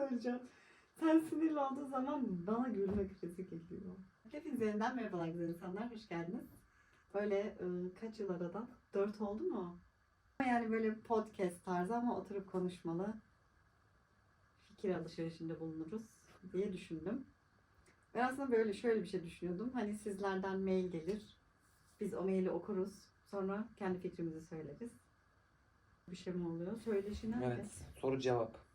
söyleyeceğim. Sen sinirli olduğun zaman bana gülme krizi geliyor. Hepinize yeniden merhabalar güzel insanlar. Hoş geldiniz. Böyle e, kaç yıl aradan? Dört oldu mu? Yani böyle podcast tarzı ama oturup konuşmalı. Fikir alışverişinde bulunuruz diye düşündüm. Ben aslında böyle şöyle bir şey düşünüyordum. Hani sizlerden mail gelir. Biz o maili okuruz. Sonra kendi fikrimizi söyleriz. Bir şey mi oluyor? Söyleşi nerede? Evet. Soru cevap.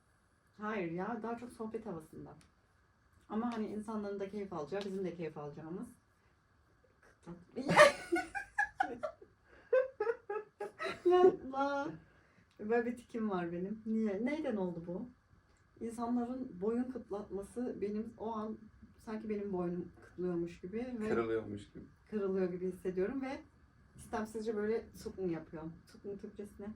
Hayır ya daha çok sohbet havasında. Ama hani insanların da keyif alacağı, bizim de keyif alacağımız. Yapma. Böyle bir tikim var benim. Niye? Neyden oldu bu? İnsanların boyun kıtlatması benim o an sanki benim boynum kıtlıyormuş gibi ve Kırılıyormuş gibi. kırılıyor gibi hissediyorum ve istemsizce böyle sukun yapıyorum. Sukun Türkçesi ne?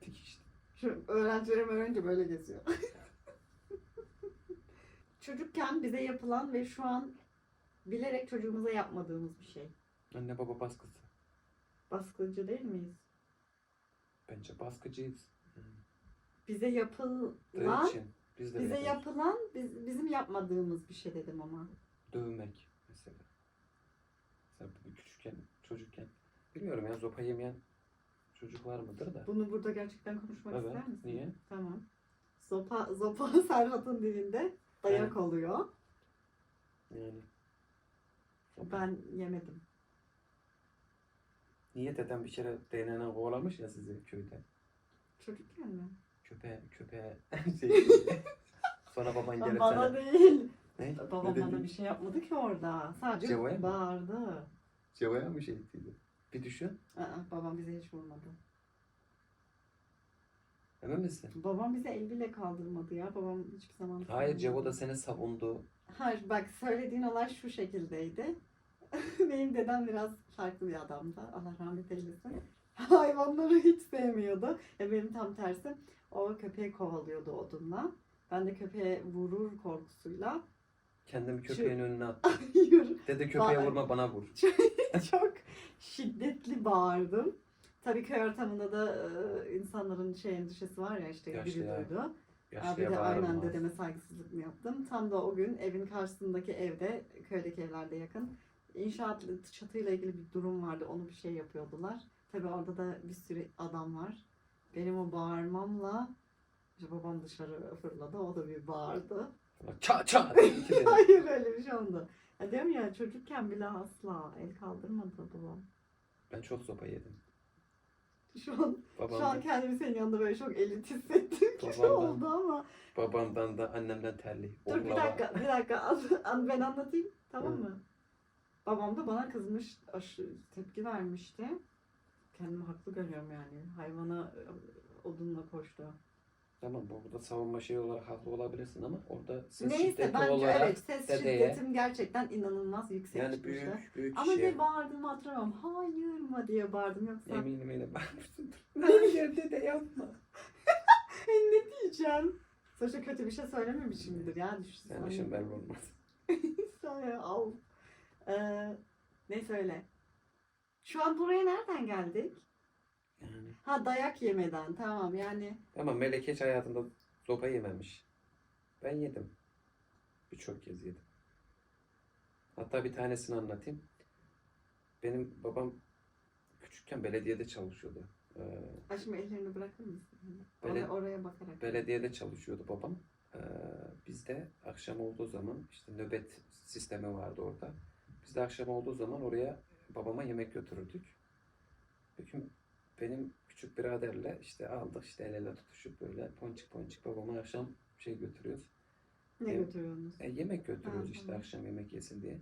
Tik işte. Şu öğrencilerim öğrenince böyle geziyor. Çocukken bize yapılan ve şu an bilerek çocuğumuza yapmadığımız bir şey. Anne baba baskısı. Baskıcı değil miyiz? Bence baskıcıyız. Bize yapılan, için. Biz de bize öyle. yapılan biz, bizim yapmadığımız bir şey dedim ama. Dövmek mesela. Mesela bu küçükken, çocukken. Bilmiyorum ya zopa yemeyen çocuk var mıdır da. Bunu burada gerçekten konuşmak Evet, ister misin? niye? Tamam. Zopa, zopa Serhat'ın dilinde dayak Evet. oluyor. Yani. Ben yemedim. Niye dedem bir kere DNA kovalamış ya sizi köyde. Çocukken mi? Köpeğe, köpeğe şey. Sonra baban gelip Bana sana. değil. Ne? Babam ne bana bir şey yapmadı ki orada. Sadece Cevaya mı? bağırdı. Cevaya mı şey ettiydi? Bir düşün. Aa, babam bize hiç vurmadı. Emin misin? Babam bize el bile kaldırmadı ya. Babam hiçbir zaman... Hayır Cevo da seni savundu. Hayır bak söylediğin olay şu şekildeydi. Benim dedem biraz farklı bir adamdı. Allah rahmet eylesin. Hayvanları hiç sevmiyordu. E benim tam tersi. O köpeği kovalıyordu odunla. Ben de köpeğe vurur korkusuyla. Kendimi köpeğin önüne attım. Yürü. Dede köpeğe Ba- vurma bana vur. çok şiddetli bağırdım. Tabii köy ortamında da e, insanların şey endişesi var ya işte biri duydu. Abi Yaşlıya de aynen bağırma. dedeme saygısızlık mı yaptım? Tam da o gün evin karşısındaki evde, köydeki evlerde yakın. İnşaat çatıyla ilgili bir durum vardı. Onu bir şey yapıyordular. Tabii orada da bir sürü adam var. Benim o bağırmamla işte babam dışarı fırladı. O da bir bağırdı. Ça ça. Hayır öyle bir şey oldu. Ya diyorum ya çocukken bile asla el kaldırmadı babam. Ben çok sopa yedim. Şu an, Babam, şu an kendimi senin yanında böyle çok elit hissettim gibi Babamdan- oldu ama. babamdan da annemden terli. Dur bir Oklava. dakika, bir dakika. An, an- ben anlatayım, tamam Hı. mı? Babam da bana kızmış, aşırı tepki vermişti. Kendimi haklı görüyorum yani. Hayvana e, odunla koştu. Tamam burada savunma şey olarak haklı olabilirsin ama orada ses Neyse şiddeti bence olarak evet ses dedeye- şiddetim gerçekten inanılmaz yüksek yani çıkmıştı. büyük büyük Ama şey. ne bağırdığımı hatırlamıyorum. Hayır mı diye bağırdım yoksa. Eminim öyle bağırmışsındır. Hayır dede yapma. ne diyeceğim? Sonuçta kötü bir şey söylememişimdir ya. Düşünsene. Sen işin belli olmaz. Söyle al. Ee, ne söyle? Şu an buraya nereden geldik? Yani. Ha dayak yemeden tamam yani. Ama Melek hiç hayatında sopa yememiş. Ben yedim. Birçok kez yedim. Hatta bir tanesini anlatayım. Benim babam küçükken belediyede çalışıyordu. Ee, şimdi ellerini bırakır mısın? Bele- Oraya, oraya bakarak. belediyede çalışıyordu babam. Ee, bizde akşam olduğu zaman işte nöbet sistemi vardı orada. Biz de akşam olduğu zaman oraya babama yemek götürürdük. Bir gün benim küçük biraderle işte aldık işte el ele tutuşup böyle ponçik ponçik babama akşam şey götürüyoruz. Ne Evet. götürüyorsunuz? E, yemek götürüyoruz Ha, işte tamam. akşam yemek yesin diye.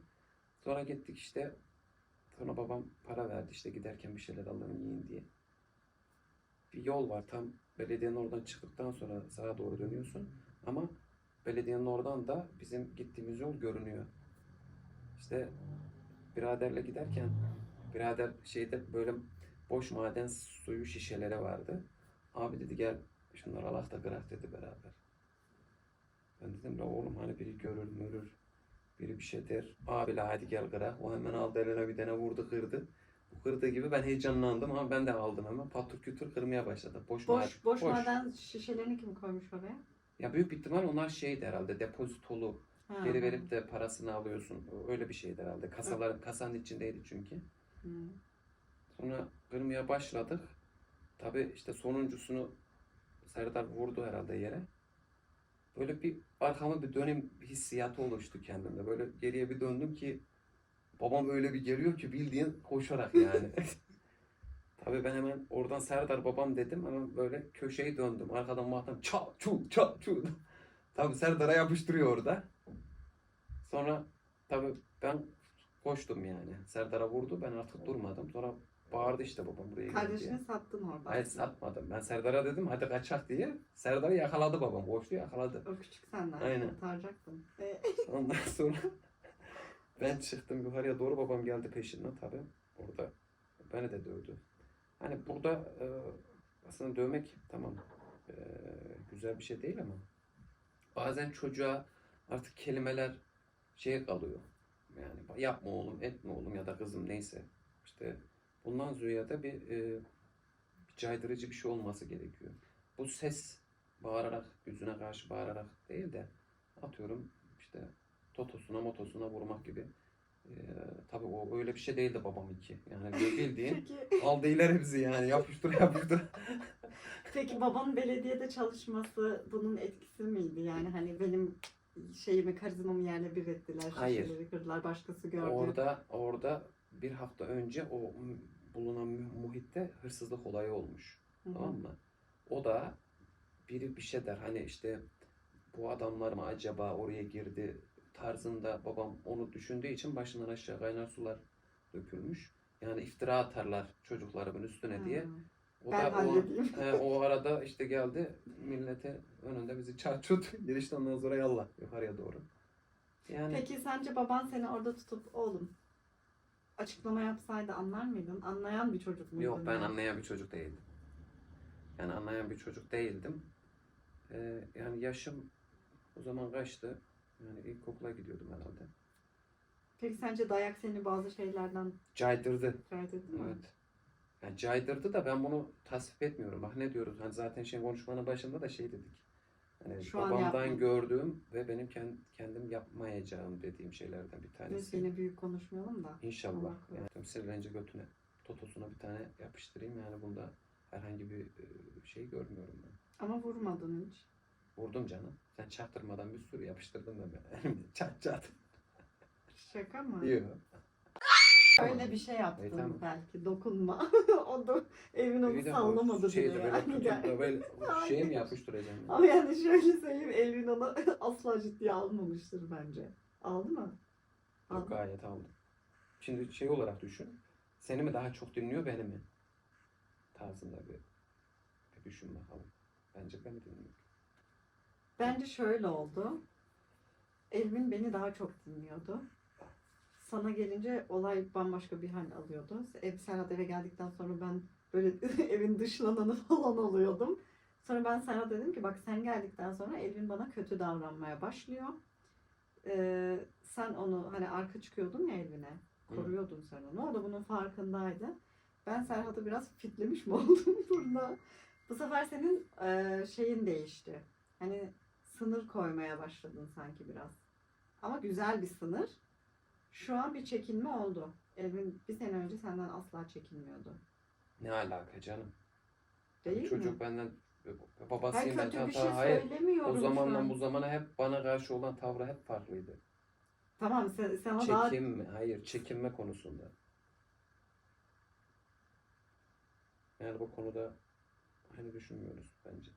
Sonra gittik işte sonra babam para verdi işte giderken bir şeyler alın yiyin diye. Bir yol var tam belediyenin oradan çıktıktan sonra sağa doğru dönüyorsun ama belediyenin oradan da bizim gittiğimiz yol görünüyor. İşte biraderle giderken birader şeyde böyle boş maden suyu şişeleri vardı. Abi dedi gel şunları alak da kırak dedi beraber. Ben dedim la oğlum hani biri görür mürür. Biri bir şey der. Abi la hadi gel kırak. O hemen aldı eline bir tane vurdu kırdı. Bu kırdığı gibi ben heyecanlandım ama ben de aldım hemen. Patır kütür kırmaya başladı. Boş, Boş, boş, boş. maden şişelerini kim koymuş oraya? Ya büyük ihtimal onlar şeydi herhalde depozitolu Ha, geri verip de parasını alıyorsun. Öyle bir şeydi herhalde. Kasaların kasanın içindeydi çünkü. Hı. Sonra kırmaya başladık. Tabii işte sonuncusunu Serdar vurdu herhalde yere. Böyle bir arkama bir dönem hissiyatı oluştu kendimde. Böyle geriye bir döndüm ki babam öyle bir geliyor ki bildiğin koşarak yani. Tabii ben hemen oradan Serdar babam dedim ama böyle köşeyi döndüm. Arkadan baktım çat çu çat çu. Tabii Serdar'a yapıştırıyor orada. Sonra tabii ben koştum yani. Serdar'a vurdu ben artık durmadım. Sonra bağırdı işte babam buraya gel diye. Kardeşini sattın orada. Hayır satmadım. Ben Serdar'a dedim hadi kaçak diye. Serdar'ı yakaladı babam. Koştu yakaladı. O küçük senden. Aynen. Kurtaracaktın. E, Ondan sonra ben çıktım yukarıya doğru babam geldi peşinden tabii. Orada beni de dövdü. Hani burada e, aslında dövmek tamam e, güzel bir şey değil ama bazen çocuğa artık kelimeler şeye kalıyor. Yani yapma oğlum, etme oğlum ya da kızım neyse. İşte bundan ziyade bir, e, bir caydırıcı bir şey olması gerekiyor. Bu ses bağırarak, yüzüne karşı bağırarak değil de atıyorum işte totosuna motosuna vurmak gibi. Ee, tabii o öyle bir şey değildi babam iki. Yani bildiğin Peki, aldı ileri bizi yani yapıştır yapıştır. peki babanın belediyede çalışması bunun etkisi miydi? Yani hani benim şeyimi, karizmamı yerle bir ettiler. Hayır. Kırdılar, başkası gördü. orada orada bir hafta önce o bulunan mu- muhitte hırsızlık olayı olmuş. Hı hı. Tamam mı? O da biri bir şey der hani işte bu adamlar mı acaba oraya girdi tarzında babam onu düşündüğü için başından aşağı kaynar sular dökülmüş. Yani iftira atarlar çocuklarımın üstüne diye. Hı. O Ben da o, he, o arada işte geldi millete önünde bizi çarçut girişten ondan sonra yallah yukarıya doğru. Yani Peki sence baban seni orada tutup oğlum açıklama yapsaydı anlar mıydın? Anlayan bir çocuk muydun? yok ben yani? anlayan bir çocuk değildim. Yani anlayan bir çocuk değildim. Ee, yani yaşım o zaman kaçtı? Yani ilkokula gidiyordum herhalde. Peki sence dayak seni bazı şeylerden Caydırdı. caydırdı mı? Evet. Yani caydırdı da ben bunu tasvip etmiyorum. Bak ne diyoruz? Hani zaten şey konuşmanın başında da şey dedik. Hani Şu an babamdan yapma. gördüğüm ve benim kend- kendim yapmayacağım dediğim şeylerden bir tanesi. yine büyük konuşmayalım da. İnşallah. Allah. Yani sinirlenince götüne totosuna bir tane yapıştırayım. Yani bunda herhangi bir e, şey görmüyorum ben. Ama vurmadın hiç. Vurdum canım. Sen çaktırmadan bir sürü yapıştırdın da ben. çat çat. Şaka mı? Diyor. Öyle bir şey İyi, tamam. belki dokunma. o da evin onu sallamadı şeyde bile böyle yani. tutup da böyle şey mi yapıştıracağım? yani? Ama yani şöyle söyleyeyim Elvin onu asla ciddiye almamıştır bence. Aldı mı? Yok Aldı. gayet aldım. Şimdi şey olarak düşün. Seni mi daha çok dinliyor beni mi? Tarzında bir, bir düşün bakalım. Bence beni dinliyor. Bence şöyle oldu. Elvin beni daha çok dinliyordu. Sana gelince olay bambaşka bir hal alıyordu. Ev Serhat eve geldikten sonra ben böyle evin dışlananı falan oluyordum. Sonra ben Serhat dedim ki bak sen geldikten sonra Elvin bana kötü davranmaya başlıyor. Ee, sen onu hani arka çıkıyordun ya Elvin'e. Koruyordun sen onu. O da bunun farkındaydı. Ben Serhat'ı biraz fitlemiş mi oldum burada? Bu sefer senin e, şeyin değişti. Hani sınır koymaya başladın sanki biraz. Ama güzel bir sınır. Şu an bir çekinme oldu. Elvin bir sene önce senden asla çekinmiyordu. Ne alaka canım? Değil Çocuk mi? benden babasıyım ben kötü bir şey hayır. söylemiyorum O zamandan an. bu zamana hep bana karşı olan tavrı hep farklıydı. Tamam sen, sana daha Çekinme, hayır çekinme konusunda. Yani bu konuda aynı düşünmüyoruz bence.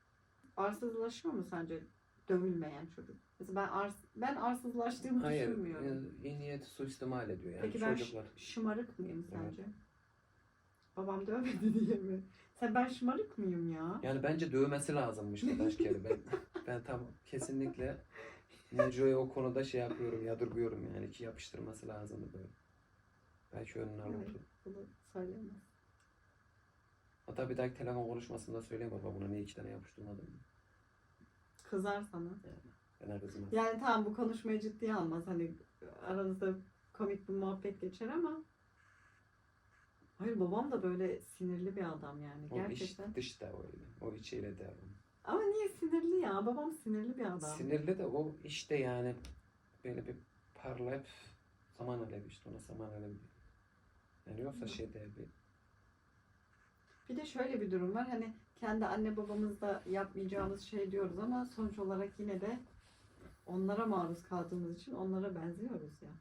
arsızlaşıyor mu sence dövülmeyen çocuk? Mesela ben ars ben arsızlaştığımı Hayır, düşünmüyorum. e, iyi niyeti suistimal ediyor yani Peki ben çocuklar. şımarık mıyım sence? Babam dövmedi diye mi? Sen ben şımarık mıyım ya? Yani bence dövmesi lazımmış birkaç kere. Ben, ben tam kesinlikle Neco'ya o konuda şey yapıyorum, yadırgıyorum yani ki yapıştırması lazımdı böyle. Belki önüne Evet. alırdı. Bunu söyleyemez. Hatta bir dahaki telefon konuşmasında söyleyeyim baba buna niye iki tane yapıştırmadın diye. Kızar sana. Kızmaz. Yani tamam bu konuşmayı ciddiye almaz. Hani aranızda komik bir muhabbet geçer ama Hayır babam da böyle sinirli bir adam yani. O Gerçekten. iç dış da öyle. O içiyle de öyle. Ama niye sinirli ya? Babam sinirli bir adam. Sinirli de o işte yani böyle bir parlayıp zaman alevi işte ona zaman alevi. Yani yoksa Hı. şeyde bir Bir de şöyle bir durum var. Hani kendi anne babamızda yapmayacağımız şey diyoruz ama sonuç olarak yine de onlara maruz kaldığımız için onlara benziyoruz ya.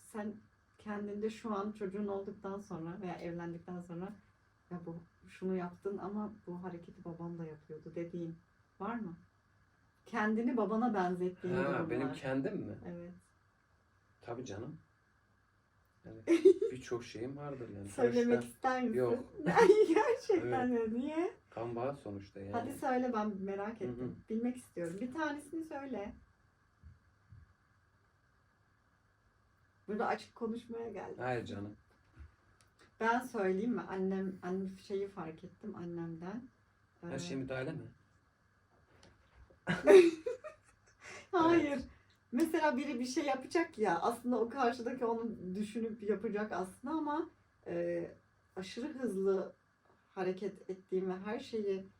Sen kendinde şu an çocuğun olduktan sonra veya evlendikten sonra ya bu şunu yaptın ama bu hareketi babam da yapıyordu dediğin var mı? Kendini babana benzettiğin ha, durumlar. benim kendim mi? Evet. Tabii canım. Yani birçok şeyim vardır yani. Söylemek Sonuçta ister misin? Yok. Gerçekten ya. Niye? kan bağı sonuçta yani. Hadi söyle ben merak ettim. Bilmek istiyorum. Bir tanesini söyle. Burada açık konuşmaya geldim. Hayır canım. Ben söyleyeyim mi? Annem, annem şeyi fark ettim annemden. Her Ee, şey müdahale mi? Hayır. Mesela biri bir şey yapacak ya aslında o karşıdaki onu düşünüp yapacak aslında ama e, aşırı hızlı hareket ettiğim ve her şeyi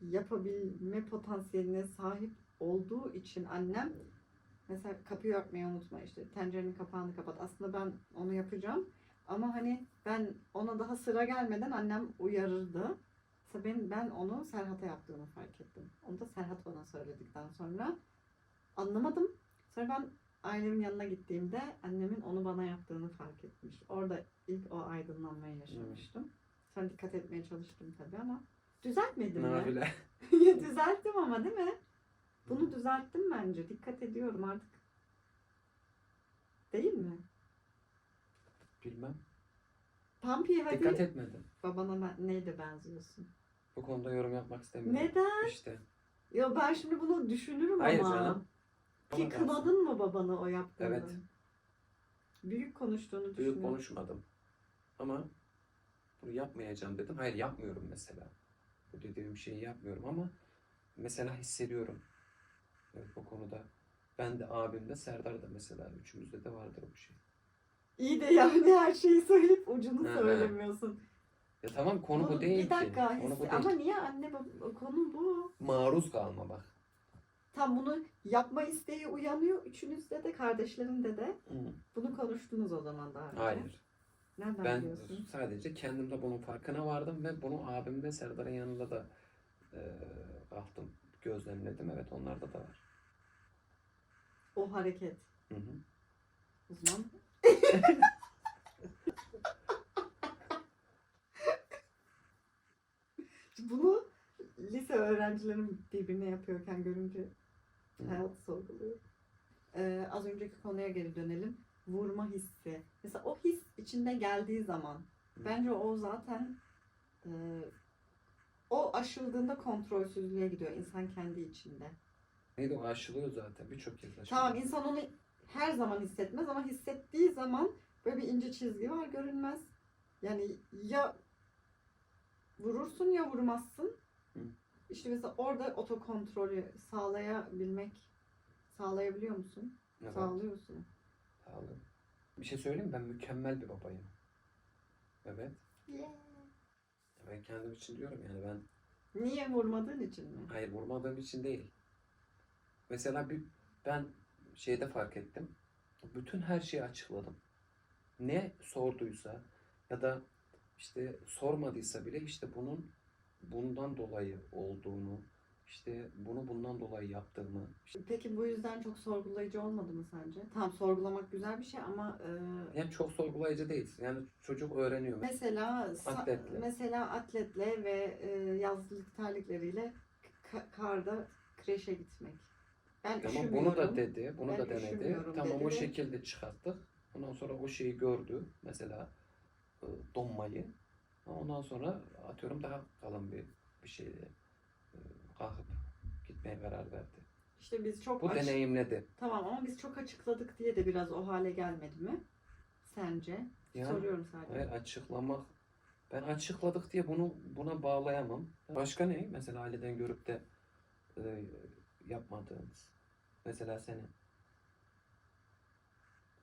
yapabilme potansiyeline sahip olduğu için annem mesela kapıyı örtmeyi unutma işte tencerenin kapağını kapat. Aslında ben onu yapacağım ama hani ben ona daha sıra gelmeden annem uyarırdı. Mesela ben, ben onu Serhat'a yaptığını fark ettim. Onu da Serhat bana söyledikten sonra anlamadım. Sonra ben ailemin yanına gittiğimde annemin onu bana yaptığını fark etmiş. Orada ilk o aydınlanmayı yaşamıştım. Sonra dikkat etmeye çalıştım tabii ama düzeltmedim mi? Nafile. Ya Düzelttim ama değil mi? Bunu düzelttim bence. Dikkat ediyorum artık. Değil mi? Bilmem. Pampi hadi Dikkat etmedim. babana ben- neyle benziyorsun? Bu konuda yorum yapmak istemiyorum. Neden? İşte. Ya ben şimdi bunu düşünürüm Hayır ama. canım. Ki kınadın mı babanı o yaptığını? Evet. Büyük konuştuğunu Büyük düşünüyorum. konuşmadım. Ama bunu yapmayacağım dedim. Hayır yapmıyorum mesela. Bu dediğim şeyi yapmıyorum ama mesela hissediyorum. Evet bu konuda. Ben de abim de Serdar da mesela üçümüzde de vardır bu şey. İyi de yani her şeyi söyleyip ucunu hı. söylemiyorsun. Ya tamam konu bu, değil Bir dakika. ki. Konu bu değil. Ama niye anne baba konu bu? Maruz kalma bak. Tam bunu yapma isteği uyanıyor. Üçünüzde de kardeşlerinde de. Hı. Bunu konuştunuz o zaman daha önce. Hayır. Nereden Ben biliyorsun? sadece kendimde bunun farkına vardım ve bunu abim ve Serdar'ın yanında da e, baktım, gözlemledim. Evet onlarda da var. O hareket. Hı hı. O zaman bunu lise öğrencilerim birbirine yapıyorken görünce. Hayatı sorguluyor. Ee, az önceki konuya geri dönelim. Vurma hissi. Mesela o his içinde geldiği zaman bence o zaten e, o aşıldığında kontrolsüzlüğe gidiyor insan kendi içinde. Neydi o aşılıyor zaten. Birçok kez aşılıyor. Tamam insan onu her zaman hissetmez ama hissettiği zaman böyle bir ince çizgi var görünmez. Yani ya vurursun ya vurmazsın. İşte mesela orada otokontrolü sağlayabilmek sağlayabiliyor musun? Evet, Sağlıyorsun. sağlıyorum. Bir şey söyleyeyim mi? Ben mükemmel bir babayım. Evet. Ben kendim için diyorum yani ben Niye vurmadığın için mi? hayır vurmadığım için değil. Mesela bir ben şeyde fark ettim. Bütün her şeyi açıkladım. Ne sorduysa ya da işte sormadıysa bile işte bunun bundan dolayı olduğunu, işte bunu bundan dolayı yaptığımı, işte Peki bu yüzden çok sorgulayıcı olmadı mı sence? Tamam sorgulamak güzel bir şey ama e, yani çok sorgulayıcı değil. Yani çocuk öğreniyor. Mesela Atletle. mesela atletle ve e, yazlık terlikleriyle ka- karda kreşe gitmek. Ben Tamam bunu da dedi, bunu Ben da denedi. Tamam dedi o şekilde çıkarttık. Ondan sonra o şeyi gördü. Mesela e, donmayı. Ondan sonra atıyorum daha kalın bir bir şeyle e, kalkıp gitmeye karar verdi. İşte biz çok Bu aç- deneyimledi. Tamam ama biz çok açıkladık diye de biraz o hale gelmedi mi? Sence? Yani Soruyorum sadece. hayır, açıklamak ben açıkladık diye bunu buna bağlayamam. Başka ne? Mesela aileden görüp de e, yapmadığınız. Mesela senin.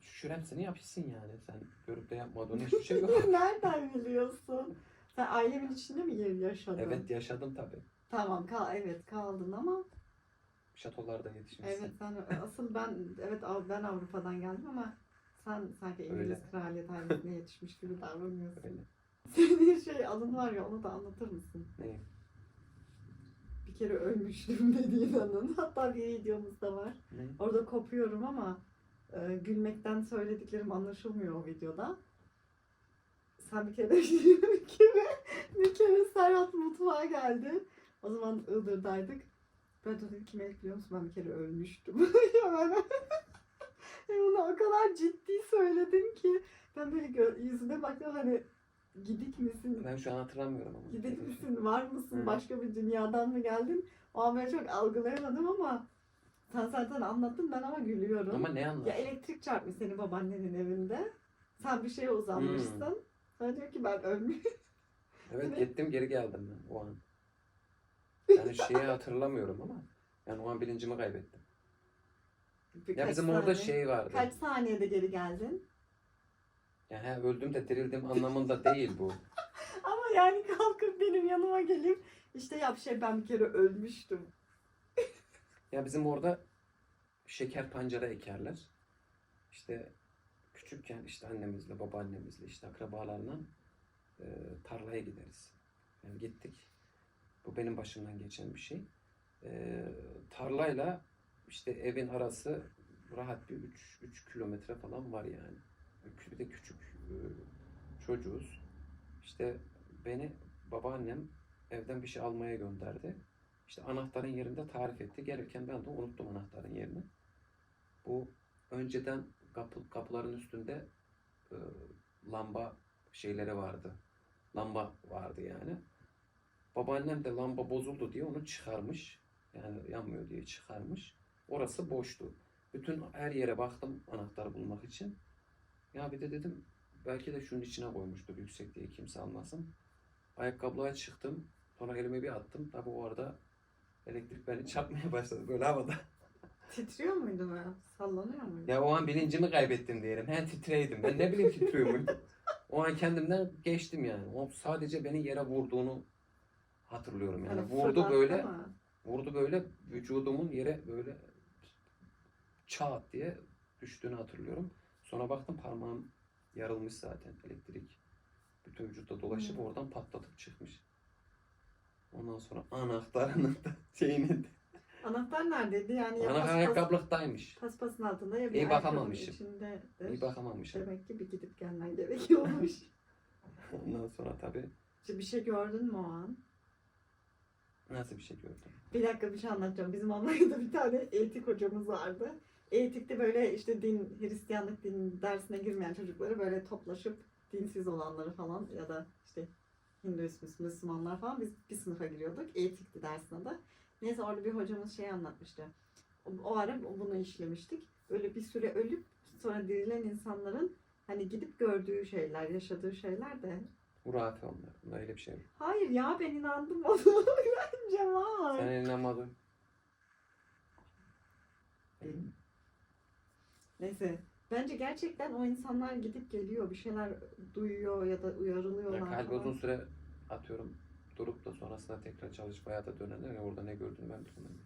Şükür hepsini yapışsın yani. Sen görüp de yapmadığın hiçbir şey yok. Nereden biliyorsun? Sen ailemin içinde mi yaşadın? Evet yaşadım tabii. Tamam kal evet kaldın ama Şatolarda yetişmişsin. evet sen asıl ben evet Av- ben Avrupa'dan geldim ama sen sanki İngiliz Öyle. kraliyet ailesine yetişmiş gibi davranıyorsun. Öyle. Senin şey adın var ya onu da anlatır mısın? Ne? Bir kere ölmüştüm dediğin anın. Hatta bir videomuz da var. Ne? Orada kopuyorum ama e, gülmekten söylediklerim anlaşılmıyor o videoda. Sen bir kere bir kere, bir kere Serhat mutfağa geldi. O zaman Iğdır'daydık. Ben de dedim ki Melek biliyor musun ben bir kere ölmüştüm. ya ben Ya onu o kadar ciddi söyledim ki ben böyle gö- yüzüne baktım hani gidik misin? Ben şu an hatırlamıyorum ama. Gidik misin? Var mısın? Hı. Başka bir dünyadan mı geldin? O an böyle çok algılayamadım ama sen zaten anlattın ben ama gülüyorum. Ama ne Ya anlar? elektrik çarpmış seni babaannenin evinde. Sen bir şeye uzanmışsın. Hmm. Sonra diyor ki ben ölmüş. Evet gittim geri geldim ben o an. Yani şeyi hatırlamıyorum ama. Yani o an bilincimi kaybettim. Ya Birkaç bizim orada saniye- şey vardı. Kaç saniyede geri geldin? Yani he, öldüm de dirildim anlamında değil bu. Ama yani kalkıp benim yanıma gelip işte yap şey ben bir kere ölmüştüm. Ya bizim orada şeker pancara ekerler. İşte küçükken işte annemizle, babaannemizle, işte akrabalarla e, tarlaya gideriz. Yani gittik. Bu benim başımdan geçen bir şey. E, tarlayla işte evin arası rahat bir 3 3 kilometre falan var yani. Bir de küçük e, çocuğuz. İşte beni babaannem evden bir şey almaya gönderdi. İşte anahtarın yerinde tarif etti. Gelirken ben de unuttum anahtarın yerini. Bu önceden kapı, kapıların üstünde e, lamba şeyleri vardı. Lamba vardı yani. Babaannem de lamba bozuldu diye onu çıkarmış. Yani yanmıyor diye çıkarmış. Orası boştu. Bütün her yere baktım anahtarı bulmak için. Ya bir de dedim belki de şunun içine koymuştur yüksek diye kimse almasın. Ayakkabılığa çıktım. Sonra elime bir attım. Tabi o arada elektrik beni çarpmaya başladı böyle havada. Titriyor muydu böyle? Sallanıyor muydu? Ya o an bilincimi kaybettim diyelim. Hem titreydim. Ben ne bileyim titriyor muydum. O an kendimden geçtim yani. O sadece beni yere vurduğunu hatırlıyorum yani. Hani vurdu böyle, mı? vurdu böyle vücudumun yere böyle çat diye düştüğünü hatırlıyorum. Sonra baktım parmağım yarılmış zaten elektrik. Bütün vücutta dolaşıp Hmm. oradan patlatıp çıkmış. Ondan sonra anahtarının da şeyini de. Anahtar neredeydi? Yani ya Ana paspas- ayakkabılıktaymış. paspasın altında ya bir İyi bakamamışım. içindedir. İyi bakamamışım. Demek ki bir gidip gelmen gerekiyormuş. Ondan sonra tabii İşte bir şey gördün mü o an? nasıl bir şey gördüm. Bir dakika bir şey anlatacağım. Bizim Almanya'da bir tane eğitik hocamız vardı. Eğitikte böyle işte din, Hristiyanlık din dersine girmeyen çocukları böyle toplaşıp dinsiz olanları falan ya da işte Hinduist, Müslümanlar falan biz bir sınıfa giriyorduk. Eğitikti dersin adı. Neyse orada bir hocamız şey anlatmıştı. O, o ara bunu işlemiştik. Böyle bir süre ölüp sonra dirilen insanların hani gidip gördüğü şeyler, yaşadığı şeyler de Hurafe onlar. Öyle bir şey yok. Hayır ya ben inandım ona. Bence var. Sen inanmadın. Neyse. Bence gerçekten o insanlar gidip geliyor. Bir şeyler duyuyor ya da uyarılıyorlar Ya falan. uzun süre atıyorum durup da sonrasında tekrar çalışıp hayata dönenler ya orada ne gördüğünü ben bilmiyorum.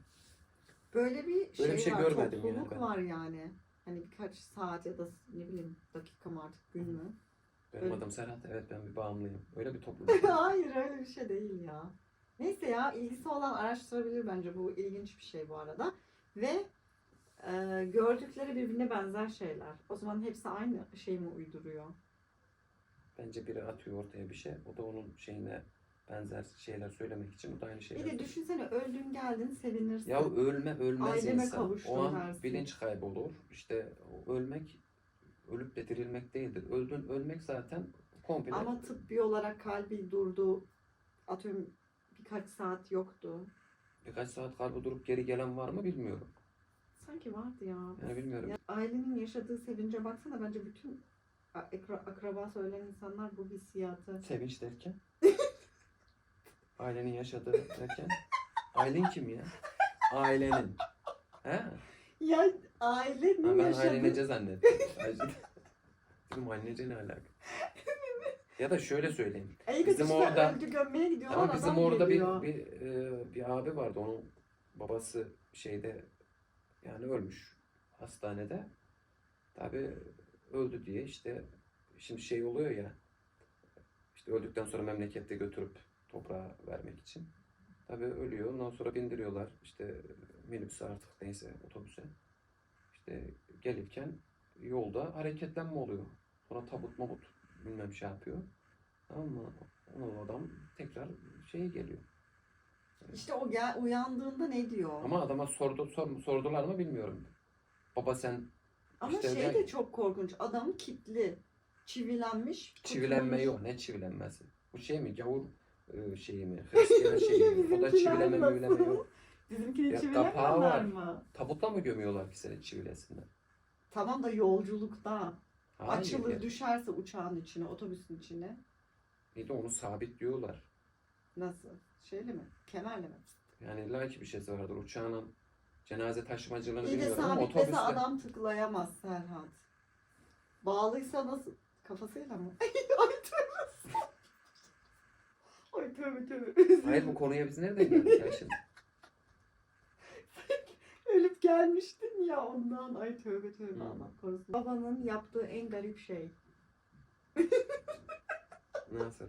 Böyle bir şey, Böyle bir şey var. görmedim yani topluluk ben. var yani. Hani birkaç saat ya da ne bileyim dakika mı artık gün mü? Benim Öyle. adım Serhat. Evet ben bir bağımlıyım. Öyle bir topluluk. Hayır öyle bir şey değil ya. Neyse ya ilgisi olan araştırabilir bence bu ilginç bir şey bu arada. Ve e, gördükleri birbirine benzer şeyler. O zaman hepsi aynı şey mi uyduruyor? Bence biri atıyor ortaya bir şey. O da onun şeyine benzer şeyler söylemek için o da aynı şeyler. Bir de düşünsene öldün geldin sevinirsin. Ya ölme ölmez Aileme insan. O an dersin. bilinç kaybı olur. İşte ölmek ölüp de dirilmek değildir. Öldün ölmek zaten komple. Ama tıbbi olarak kalbi durdu. Atıyorum birkaç saat yoktu. Birkaç saat kalbi durup geri gelen var mı bilmiyorum. Sanki vardı ya. Yani bilmiyorum. Ya ailenin yaşadığı sevince baksana bence bütün akraba söyleyen insanlar bu hissiyatı. Sevinç derken? Ailenin yaşadığı derken? Ailen kim ya? Ailenin. He? Ya ailenin Ha, ben yaşadığı... ailenece zannettim. Dedim annece ne alaka? Ya da şöyle söyleyeyim. İyi Bizim orada- öldü gömmeye gidiyorlar. Ama bizim orada bir, geliyor. bir, e, bir abi vardı. Onun babası şeyde yani ölmüş hastanede. Tabi öldü diye işte şimdi şey oluyor ya işte öldükten sonra memlekette götürüp toprağa vermek için. Tabi ölüyor. Ondan sonra bindiriyorlar işte minibüse artık neyse otobüse. İşte gelirken yolda hareketlenme oluyor. Sonra tabut mabut bilmem şey yapıyor. Tamam mı? O adam tekrar şeye geliyor. İşte o gel, uyandığında ne diyor? Ama adama sordu, sor, sordular mı bilmiyorum. Baba sen Ama işte şey ne- de çok korkunç. Adam kitli, çivilenmiş. çivilenme yok. Ne çivilenmesi? Bu şey mi? Gavur e, şeyi mi? Hristiyan şeyi mi? O da Bizimkiler çivileme nasıl? yok. Bizimkini Ya çivilemiyorlar kapağı var. mı? Tabutla mı gömüyorlar ki seni çivilesinler? Tamam da yolculukta. Hayır Açılır ya. düşerse uçağın içine, otobüsün içine. Bir de onu sabitliyorlar. Nasıl? Şeyle mi? Kemerle mi? Yani illa ki bir şeysi vardır. Uçağın cenaze taşımacılığını İyi de bilmiyorum ama sabitlese otobüste... adam tıklayamaz Serhat. Bağlıysa nasıl? Kafasıyla mı? Ay tövbe. Ay tövbe tövbe. Hayır bu konuya biz nereden geldik ya şimdi? Ölüp gelmiştin ya ondan. Ay tövbe tövbe Hmm. Allah korusun. Babanın yaptığı en garip şey. Nasıl?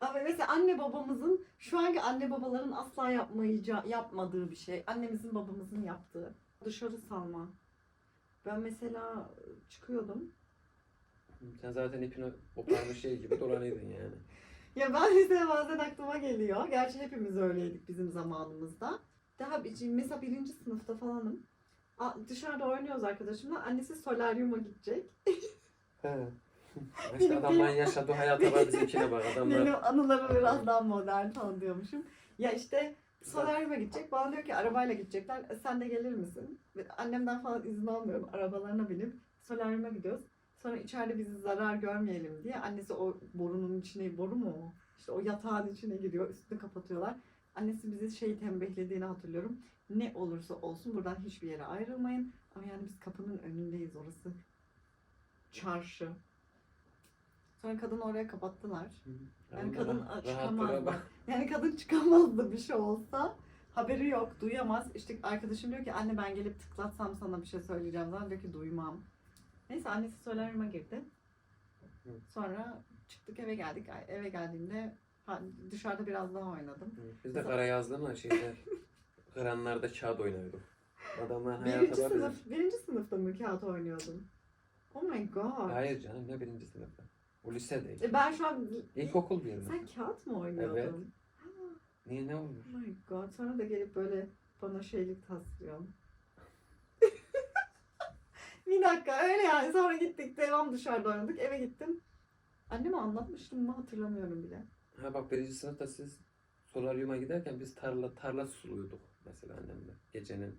Ama mesela anne babamızın şu anki anne babaların asla yapmayacağı, yapmadığı bir şey. Annemizin babamızın yaptığı. Dışarı salma. Ben mesela çıkıyordum. Sen zaten ipini koparmış şey gibi dolanıydın yani. Ya ben mesela bazen aklıma geliyor. Gerçi hepimiz öyleydik bizim zamanımızda. Daha bir, mesela birinci sınıfta falanım. Dışarıda oynuyoruz arkadaşımla. Annesi solaryuma gidecek. He. İşte adamların yaşadığı hayata bak bizimkine bak adamlar. Benim anılarım biraz daha modern falan diyormuşum. Ya işte solaryuma gidecek. Bana diyor ki arabayla gidecekler. "E, sen de gelir misin? Annemden falan izin almıyorum. Arabalarına binip solaryuma gidiyoruz. Sonra içeride bizi zarar görmeyelim diye annesi o borunun içine, boru mu o? İşte o yatağın içine giriyor. Üstünü kapatıyorlar. Annesi bizi şey tembihlediğini hatırlıyorum. Ne olursa olsun buradan hiçbir yere ayrılmayın. Ama yani biz kapının önündeyiz orası. Çarşı. Sonra kadını oraya kapattılar. Yani kadın çıkamazdı. Yani kadın çıkamazdı bir şey olsa. Haberi yok, duyamaz. İşte arkadaşım diyor ki anne ben gelip tıklatsam sana bir şey söyleyeceğim. Zaman diyor ki duymam. Neyse annesi solaryuma girdi. Sonra çıktık eve geldik. Eve geldiğimde dışarıda biraz daha oynadım. Biz de kara yazlığına şeyde kıranlarda kağıt oynuyorduk. Adamlar Birinci hayata bizim. sınıf, birinci sınıfta mı kağıt oynuyordum? Oh my god. Hayır canım ne birinci sınıfta. O lisedeydi. E ben şu an... İlkokul bir mi? Sen kağıt mı oynuyordun? Evet. Niye ne olmuş? Oh my god. Sonra da gelip böyle bana şeylik taslıyorsun. bir dakika öyle yani. Sonra gittik devam dışarıda oynadık. Eve gittim. Anneme anlatmıştım mı hatırlamıyorum bile. Ha bak birinci sınıfta siz solaryuma giderken biz tarla tarla suluyorduk mesela annemle. Gecenin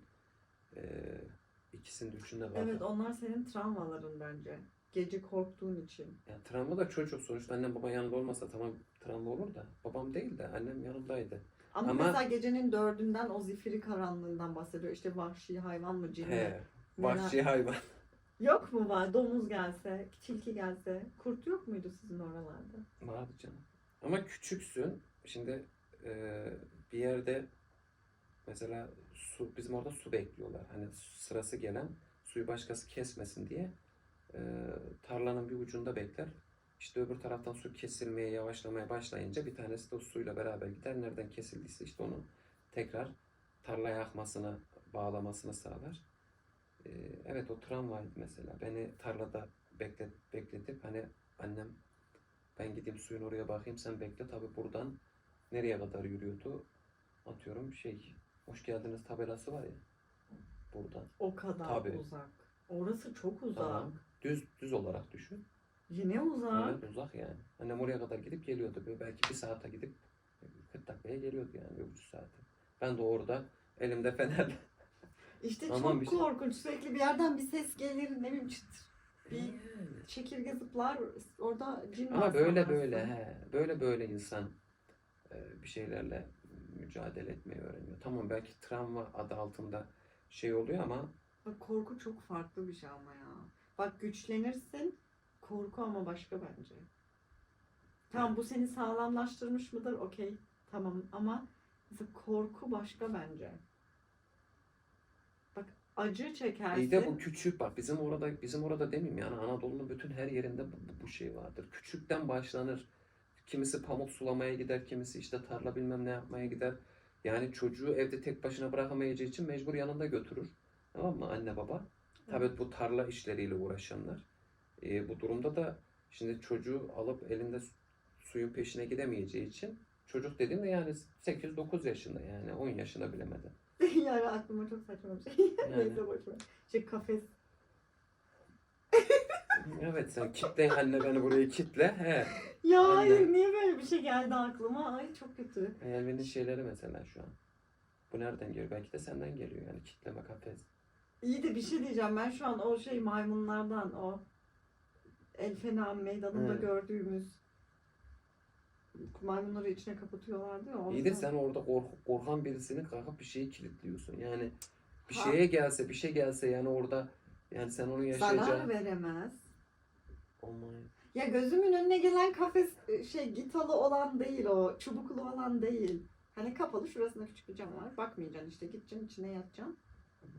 eee ikisinde üçünde kalkıp. Evet onlar senin travmaların bence. Gece korktuğun için. Yani travma da çocuk sonuçta annem baba yanında olmasa tamam travma olur da babam değil de annem yanındaydı. Ama, Ama- mesela gecenin dördünden o zifiri karanlığından bahsediyor. İşte vahşi hayvan mı cin mi? He. Vahşi hayvan. Yok mu var? Domuz gelse, tilki gelse. Kurt yok muydu sizin oralarda? Vardı canım. Ama küçüksün. Şimdi eee, bir yerde mesela su bizim orada su bekliyorlar. Hani sırası gelen suyu başkası kesmesin diye eee, tarlanın bir ucunda bekler. İşte öbür taraftan su kesilmeye, yavaşlamaya başlayınca bir tanesi de o suyla beraber gider. Nereden kesildiyse işte onu tekrar tarlaya akmasına, bağlamasını sağlar. Eee, evet o travmaydı mesela. Beni tarlada beklet, bekletip hani annem ben gideyim suyun oraya bakayım sen bekle. Tabi buradan nereye kadar yürüyordu? Atıyorum şey hoş geldiniz tabelası var ya. Buradan. O kadar Tabii. uzak. Orası çok uzak. Tamam. Düz düz olarak düşün. Yine uzak. Evet uzak yani. Annem oraya kadar gidip geliyordu. Böyle belki bir saate gidip 40 dakikaya geliyordu yani bir buçuk saate. Ben de orada elimde fenerle. İşte Aman çok bir şey- korkunç. Sürekli bir yerden bir ses gelir. Ne bileyim çıtır. Bir çekirge zıplar. Orada cin Ama böyle böyle he, böyle böyle insan e, bir şeylerle mücadele etmeyi öğreniyor. Tamam belki travma adı altında şey oluyor ama Bak korku çok farklı bir şey ama ya. Bak güçlenirsin. Korku ama başka bence. Tamam bu seni sağlamlaştırmış mıdır? Okey. Tamam ama mesela korku başka bence. Bak acı çekersin. İyi de bu küçük bak bizim orada bizim orada demeyeyim yani Anadolu'nun bütün her yerinde bu, bu- şey vardır. Küçükten başlanır. Kimisi pamuk sulamaya gider, kimisi işte tarla bilmem ne yapmaya gider. Yani çocuğu evde tek başına bırakamayacağı için mecbur yanında götürür. Tamam mı anne baba? Tabii bu tarla işleriyle uğraşanlar. Ee, bu durumda da şimdi çocuğu alıp elinde su- suyun peşine gidemeyeceği için çocuk dediğim de yani 8-9 yaşında yani 10 yaşında bilemedi. yani aklıma çok saçma bir şey. Yani. Neyse boşver. Şey kafes. Evet sen kitle anne beni buraya kitle. He. Ya Anne. hayır niye böyle bir şey geldi aklıma? Ay çok kötü. Elvin'in şeyleri mesela şu an. Bu nereden geliyor? Belki de senden geliyor yani kitleme kafes. İyi de bir şey diyeceğim. Ben şu an o şey maymunlardan o El Fena meydanında Hı. gördüğümüz maymunları içine kapatıyorlardı ya. İyi de sen orada kork- korkan birisini kalkıp bir şeyi kilitliyorsun. Yani bir Ha. şeye gelse bir şey gelse yani orada yani sen onu zarar yaşayacağın. veremez. Olmay. Ya gözümün önüne gelen kafes e, şey gitalı olan değil o. Çubuklu olan değil. Hani kapalı şurasında küçük bir cam var. Bakmayacaksın işte gideceksin içine yatacaksın.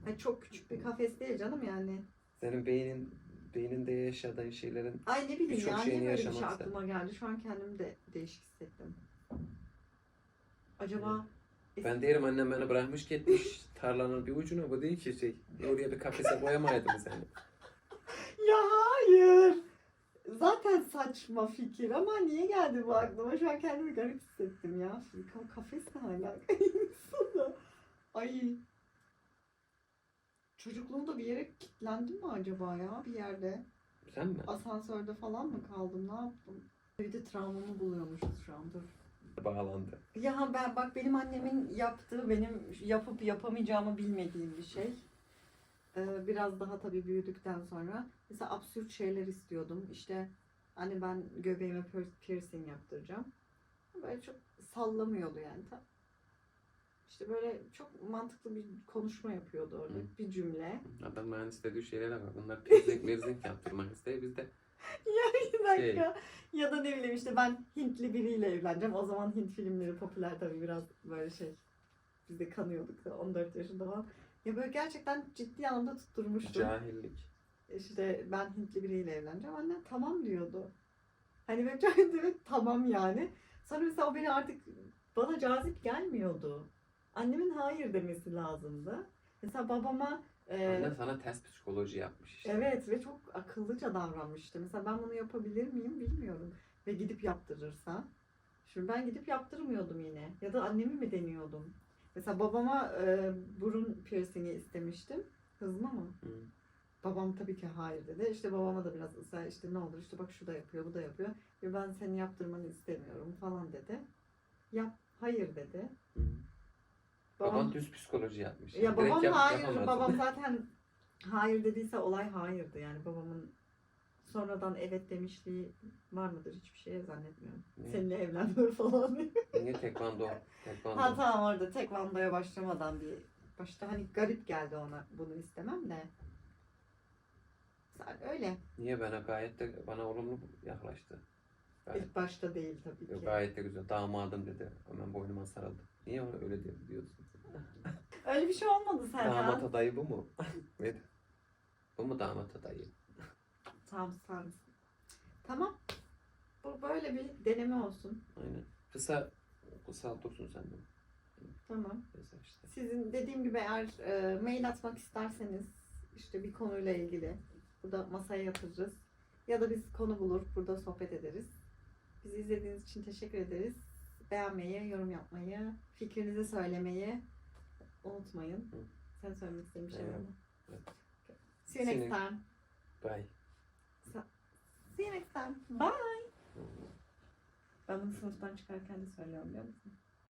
Hani çok küçük bir kafes değil canım yani. Senin beynin beyninde yaşadığın şeylerin Ay ne bileyim Birçok ya şeyini niye böyle bir şey yaşamak aklıma geldi. Şu an kendimi de değişik hissettim. Acaba ben derim annem beni bırakmış gitmiş tarlanın bir ucuna bu değil ki şey. Oraya bir kafese koyamaydı mı seni? Ya hayır. Zaten saçma fikir ama niye geldi bu aklıma? Şu an kendimi garip hissettim ya. Ka- Kafes ne alaka? İnsana. Ay. Çocukluğumda bir yere kilitlendim mi acaba ya bir yerde? Sen mi? Asansörde falan mı kaldım? Ne yaptım? Bir de travmamı buluyormuşuz şu an dur. Bağlandı. Ya ben bak benim annemin yaptığı benim yapıp yapamayacağımı bilmediğim bir şey. Ee, biraz daha tabii büyüdükten sonra mesela absürt şeyler istiyordum. İşte hani ben göbeğime pier- piercing yaptıracağım. Böyle çok sallamıyordu yani. İşte böyle çok mantıklı bir konuşma yapıyordu orada. Hı. Bir cümle. Adam mühendis istediği şeylere bak. Bunlar piercing merzing yaptırmak istiyor. Biz de Bir dakika. Ya da ne bileyim işte ben Hintli biriyle evleneceğim. O zaman Hint filmleri popüler tabii biraz böyle şey. Biz de kanıyorduk da 14 yaşında falan. Ya böyle gerçekten ciddi anlamda tutturmuştum. cahillik. İşte ben Hintli biriyle evleneceğim. Anne tamam diyordu. Hani böyle evet tamam yani. Sonra mesela o beni artık bana cazip gelmiyordu. Annemin hayır demesi lazımdı. Mesela babama e, Anne sana test psikoloji yapmış işte. Evet ve çok akıllıca davranmıştı. Mesela ben bunu yapabilir miyim bilmiyorum. Ve gidip yaptırırsa. Şimdi ben gidip yaptırmıyordum yine. Ya da annemi mi deniyordum? Mesela babama e, burun piercingi istemiştim. Hızlı mı? Hı. Babam tabii ki hayır dedi. İşte babama da biraz ısrar işte ne olur işte bak şu da yapıyor bu da yapıyor. Ve ben seni yaptırmanı istemiyorum falan dedi. Yap hayır dedi. Hı. Baban düz psikoloji yapmış. Ya Direkt babam yap- hayır. yapamazdı. Babam zaten hayır dediyse olay hayırdı. Yani babamın sonradan evet demişliği var mıdır hiçbir şeye zannetmiyorum. Niye? Seninle evlenmiyor falan diye. Niye tekvando? Tekvando. ha tamam orada tekvandoya başlamadan bir başta hani garip geldi ona bunu istemem de. Öyle. Niye bana gayet de bana olumlu yaklaştı. Gayet, İlk başta değil tabii ki. gayet de güzel. Damadım dedi. Hemen boynuma sarıldı. Niye öyle, öyle diyor- diyorsun? Öyle bir şey olmadı Serhan. Damat adayı bu mu? Neydi? Bu mu damat adayı? Tamam sen. Tamam. Bu böyle bir deneme olsun. Aynen. Kısa kısa dursun sen de. Tamam. İşte. Sizin dediğim gibi eğer e, mail atmak isterseniz işte bir konuyla ilgili burada masaya yatırırız. Ya da biz konu bulur burada sohbet ederiz. Bizi izlediğiniz için teşekkür ederiz. Beğenmeyi, yorum yapmayı, fikrinizi söylemeyi unutmayın. Sen söylemek istediğin bir şey var mı? Evet. See you next time. Bye. See you next time. Bye. Ben bunu sınıftan çıkarken de söylüyorum biliyor musun?